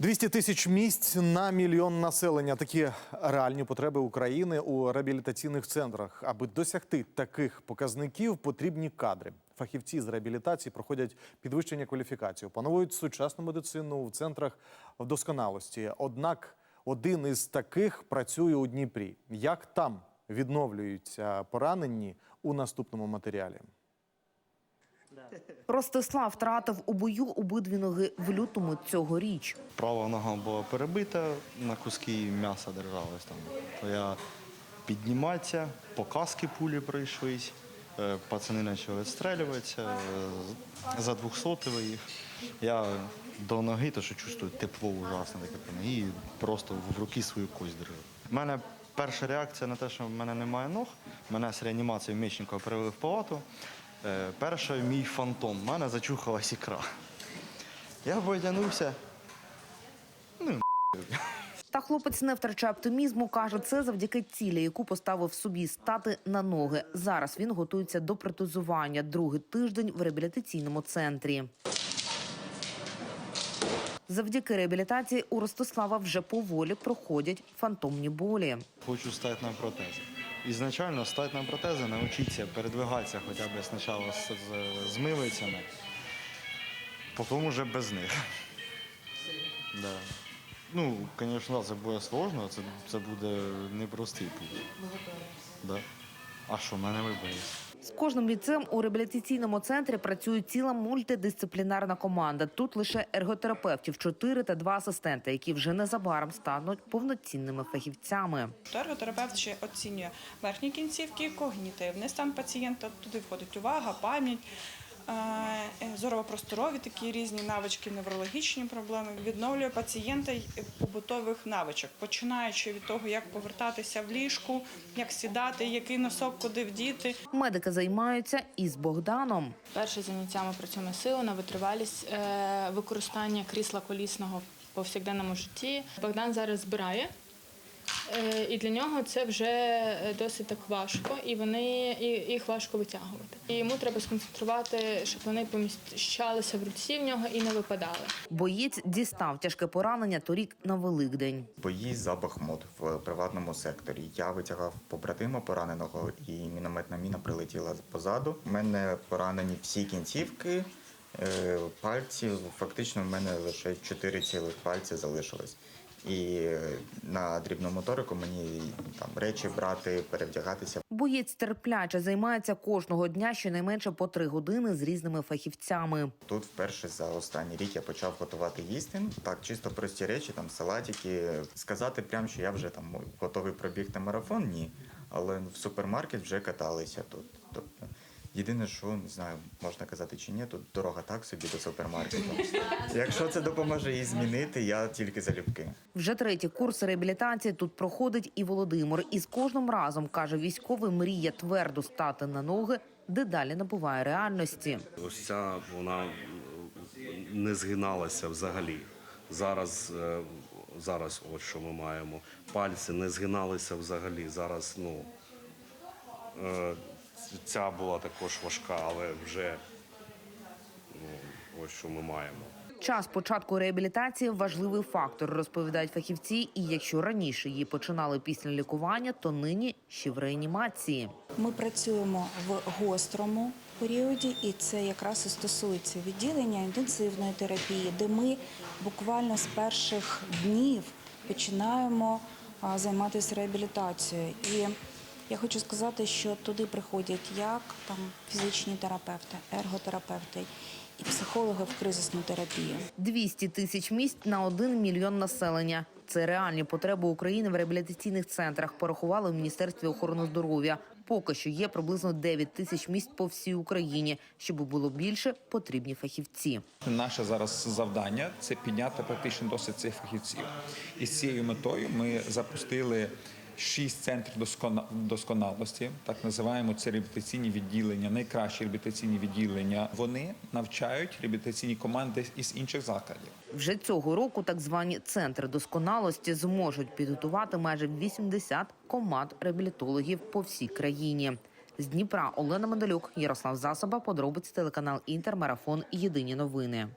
200 тисяч місць на мільйон населення. Такі реальні потреби України у реабілітаційних центрах. Аби досягти таких показників, потрібні кадри. Фахівці з реабілітації проходять підвищення кваліфікації, опановують сучасну медицину в центрах вдосконалості. Однак один із таких працює у Дніпрі. Як там відновлюються поранені у наступному матеріалі? Ростислав втратив у бою обидві ноги в лютому цьогоріч. Права нога була перебита, на куски м'яса держалась там. То я підніматися, по каски пулі прийшлись, е, пацани почали відстрілюватися, е, за 200 їх. Я до ноги, то що чувствую тепло ужасне таке по ноги, і просто в руки свою кость держав. У мене перша реакція на те, що в мене немає ног, мене з реанімації в Міщенко перевели в палату. Е, Перша мій фантом, в мене зачухалась ікра. Я витягнувся, Та хлопець не втрачає оптимізму. каже, це завдяки цілі, яку поставив собі стати на ноги. Зараз він готується до протезування. Другий тиждень в реабілітаційному центрі. Завдяки реабілітації у Ростислава вже поволі проходять фантомні болі. Хочу стати на протези. Ізначально стати на протези, навчитися передвигатися хоча б спочатку з, з, з милицями, потім вже без них. Да. Ну, звісно, це буде складно, це, це буде непростий путь. Да. А що, в мене вибереться? З кожним ліцем у реабілітаційному центрі працює ціла мультидисциплінарна команда. Тут лише ерготерапевтів, чотири та два асистенти, які вже незабаром стануть повноцінними фахівцями. Ерготерапевт ще оцінює верхні кінцівки, когнітивний стан пацієнта. Туди входить увага, пам'ять, зорово-просторові такі різні навички, неврологічні проблеми. Відновлює пацієнта й побутових навичок, починаючи від того, як повертатися в ліжку, як сідати, який носок куди вдіти. Медики займаються із Богданом. Перше заняття ми працюємо силу на витривалість е, використання крісла колісного в повсякденному житті. Богдан зараз збирає, е, і для нього це вже е, досить так важко, і вони і їх важко витягувати. І йому треба сконцентрувати, щоб вони поміщалися в руці в нього і не випадали. Боєць дістав тяжке поранення торік на Великдень. Бої за Бахмут в приватному секторі. Я витягав побратима пораненого, і мінометна міна прилетіла позаду. У мене поранені всі кінцівки, е, пальці. Фактично, в мене лише чотири цілих пальці залишилось. І на дрібну моторику мені там речі брати, перевдягатися. Боєць терпляче займається кожного дня щонайменше по три години з різними фахівцями. Тут вперше за останній рік я почав готувати їсти. Так, чисто прості речі, там салатики. Сказати прям, що я вже там готовий пробігти марафон, ні. Але в супермаркет вже каталися тут. Тобто, єдине, що не знаю, можна казати чи ні, тут дорога так собі до супермаркету. Якщо це допоможе її змінити, я тільки залюбки. Вже третій курс реабілітації тут проходить і Володимир. І з кожним разом каже, військовий мріє твердо стати на ноги, дедалі набуває реальності. Ось ця вона не згиналася взагалі. Зараз, е, зараз от що ми маємо. Пальці не згиналися взагалі. Зараз ну, е, ця була також важка, але вже ну, ось що ми маємо. Час початку реабілітації важливий фактор, розповідають фахівці. І якщо раніше її починали після лікування, то нині ще в реанімації. Ми працюємо в гострому періоді, і це якраз і стосується відділення інтенсивної терапії, де ми буквально з перших днів починаємо займатися реабілітацією. І я хочу сказати, що туди приходять як там фізичні терапевти, ерготерапевти і психологи в кризисну терапію. 200 тисяч місць на 1 мільйон населення. Це реальні потреби України в реабілітаційних центрах. Порахували в міністерстві охорони здоров'я. Поки що є приблизно 9 тисяч місць по всій Україні. Щоб було більше, потрібні фахівці. Наше зараз завдання це підняти практичний досвід цих фахівців. І з цією метою ми запустили шість центрів доскона- досконалості, так називаємо це реабілітаційні відділення, найкращі реабілітаційні відділення. Вони навчають реабілітаційні команди із інших закладів. Вже цього року так звані центри досконалості зможуть підготувати майже 80 команд реабілітологів по всій країні. З Дніпра Олена Медалюк, Ярослав Засоба, подробиці телеканал Інтер, Марафон. Єдині новини.